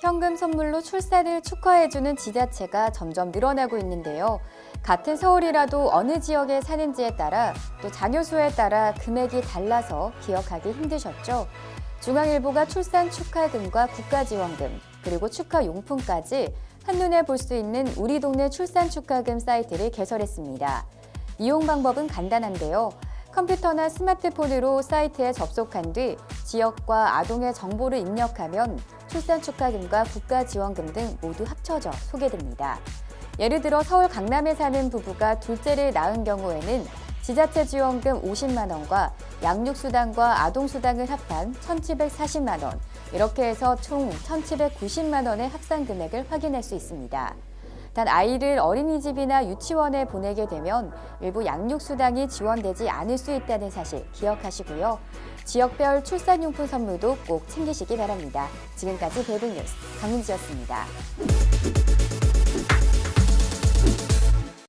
현금 선물로 출산을 축하해주는 지자체가 점점 늘어나고 있는데요. 같은 서울이라도 어느 지역에 사는지에 따라 또 자녀 수에 따라 금액이 달라서 기억하기 힘드셨죠. 중앙일보가 출산 축하금과 국가지원금 그리고 축하 용품까지 한눈에 볼 수 있는 우리 동네 출산 축하금 사이트를 개설했습니다. 이용 방법은 간단한데요. 컴퓨터나 스마트폰으로 사이트에 접속한 뒤 지역과 아동의 정보를 입력하면 출산 축하금과 국가 지원금 등 모두 합쳐져 소개됩니다. 예를 들어 서울 강남에 사는 부부가 둘째를 낳은 경우에는 지자체 지원금 50만 원과 양육 수당과 아동 수당을 합한 1,740만 원, 이렇게 해서 총 1,790만 원의 합산 금액을 확인할 수 있습니다. 단 아이를 어린이집이나 유치원에 보내게 되면 일부 양육 수당이 지원되지 않을 수 있다는 사실 기억하시고요. 지역별 출산용품 선물도 꼭 챙기시기 바랍니다. 지금까지 배브뉴스 강민지였습니다.